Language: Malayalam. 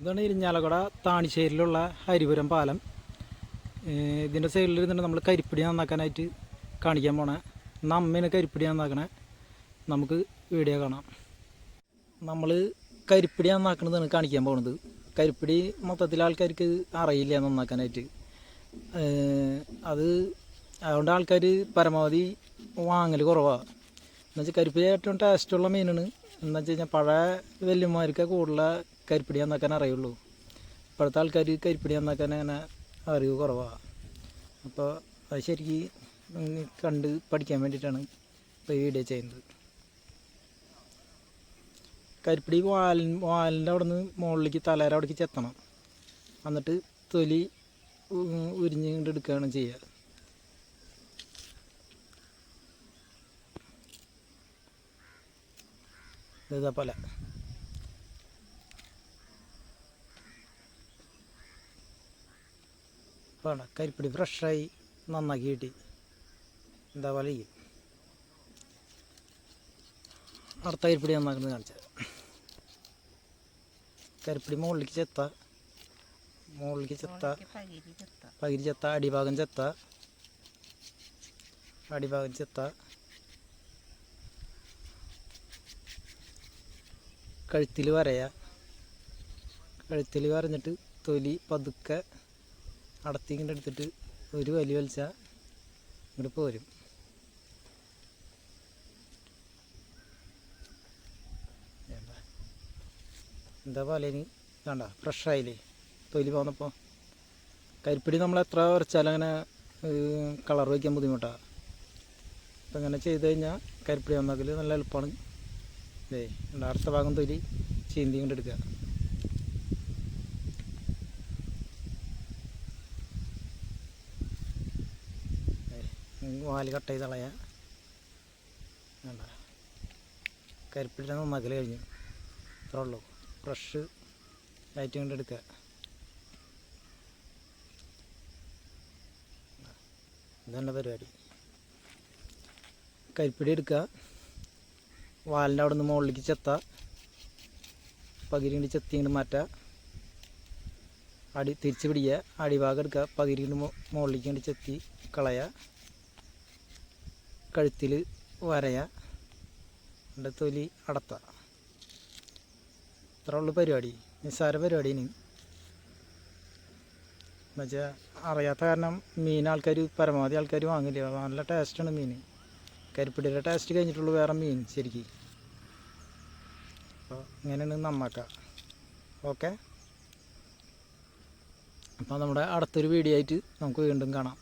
ഇതാണ് ഇരിഞ്ഞാലക്കട താണിശ്ശേരിയിലുള്ള ഹരിപുരം പാലം. ഇതിന്റെ സൈഡിൽ ഇരുന്നിട്ട് നമ്മൾ കരിപ്പിടി നന്നാക്കാനായിട്ട് കാണിക്കാൻ പോണേ. നമ്മിന് കരിപ്പിടി നന്നാക്കണേ. നമുക്ക് വീഡിയോ കാണാം. നമ്മൾ കരിപ്പിടി നന്നാക്കണതാണ് കാണിക്കാൻ പോണത്. കരിപ്പിടി മൊത്തത്തിൽ ആൾക്കാർക്ക് അറിയില്ല നന്നാക്കാനായിട്ട്. അത് അതുകൊണ്ട് ആൾക്കാർ പരമാവധി വാങ്ങൽ കുറവാണ് എന്നുവെച്ചാൽ കരിപ്പിടി ഏറ്റവും ടേസ്റ്റുള്ള മീനാണ്. എന്ന് വെച്ച് കഴിഞ്ഞാൽ പഴയ വല്യന്മാർക്ക് കൂടുതൽ കരിപ്പിടി നന്നാക്കാൻ അറിയുള്ളൂ. ഇപ്പോഴത്തെ ആൾക്കാർ കരിപ്പിടി നന്നാക്കാൻ അങ്ങനെ അറിവ് കുറവാണ് അപ്പോൾ അത് ശരിക്കും കണ്ട് പഠിക്കാൻ വേണ്ടിയിട്ടാണ് ഇപ്പോൾ ഈ വീഡിയോ ചെയ്യുന്നത്. കരിപ്പിടി വാലിൻ വാലിന്റെ അവിടെ നിന്ന് മുകളിലേക്ക് തലേര അവിടേക്ക് ചെത്തണം. എന്നിട്ട് തൊലി ഉരിഞ്ഞ് കൊണ്ട് എടുക്കുകയാണ് ചെയ്യുക. ഇതാ പോലെ. വേണ്ട കരിപ്പിടി ഫ്രഷായി നന്നാക്കി കിട്ടി എന്താ പോലെ ചെയ്യും അടുത്ത കരിപ്പിടി നന്നാക്കുന്നത് കാണിച്ചത് കരിപ്പിടി മുകളിലേക്ക് ചെത്ത. മുകളിലേക്ക് ചെത്ത. പകിരി ചെത്ത. അടിഭാഗം ചെത്ത. അടിഭാഗം ചെത്ത. കഴുത്തിൽ വരയ. കഴുത്തിൽ വരഞ്ഞിട്ട് തൊലി പതുക്കെ അടത്തി ഇങ്ങോട്ട് എടുത്തിട്ട് ഒരു വലി വലിച്ചാൽ ഇങ്ങോട്ട് പോരും. എന്താ പോലെ ഇനി? വേണ്ട ഫ്രഷായില്ലേ തൊലി പോന്നപ്പോൾ കരിപ്പിടി നമ്മൾ എത്ര വരച്ചാലും അങ്ങനെ കളർ വയ്ക്കാൻ ബുദ്ധിമുട്ടാണ് അപ്പം അങ്ങനെ ചെയ്ത് കഴിഞ്ഞാൽ കരിപ്പിടി നന്നാക്കൽ നല്ല എളുപ്പമാണ് ഇതേ അടുത്ത ഭാഗം തൊലി ചീന്തി കൊണ്ട് എടുക്കുക വാൽ കട്ട് ചെയ്ത് കളയാം. വേണ്ട കരിപ്പിടി നന്നാക്കൽ കഴിഞ്ഞു. ഇത്രേ ഉള്ളൂ. ഫ്രഷ് ആയിട്ട് കൊണ്ട് എടുക്കുക. ഇതാണ് പരിപാടി. കരിപ്പിടി എടുക്കുക. വാലിന്റെ അവിടെ നിന്ന് മുകളിലേക്ക് ചെത്ത. പകിരി കൊണ്ട് ചെത്തി ഇങ്ങോട്ട് മാറ്റുക അടി തിരിച്ച് പിടിക്കുക. അടിഭാഗം എടുക്കുക. പകിരി കൊണ്ട് മു- മുകളിലേക്ക് കൊണ്ട് ചെത്തി കളയുക കഴുത്തിൽ വരയ എന്നിട്ട് തൊലി അടത്ത. ഇത്ര ഉള്ളു പരിപാടി. നിസ്സാര പരിപാടി ഇനി. എന്നുവെച്ചാൽ അറിയാത്ത കാരണം മീൻ ആൾക്കാർ പരമാവധി ആൾക്കാർ വാങ്ങില്ല? നല്ല ടേസ്റ്റാണ് മീൻ. കരിപ്പിടിയുടെ ടേസ്റ്റ് കഴിഞ്ഞിട്ടുള്ളൂ വേറെ മീൻ ശരിക്കും. അപ്പോൾ ഇങ്ങനെയാണ് നന്നാക്കുക ഓക്കെ? അപ്പോൾ നമ്മുടെ അടുത്തൊരു വീഡിയോ ആയിട്ട് നമുക്ക് വീണ്ടും കാണാം.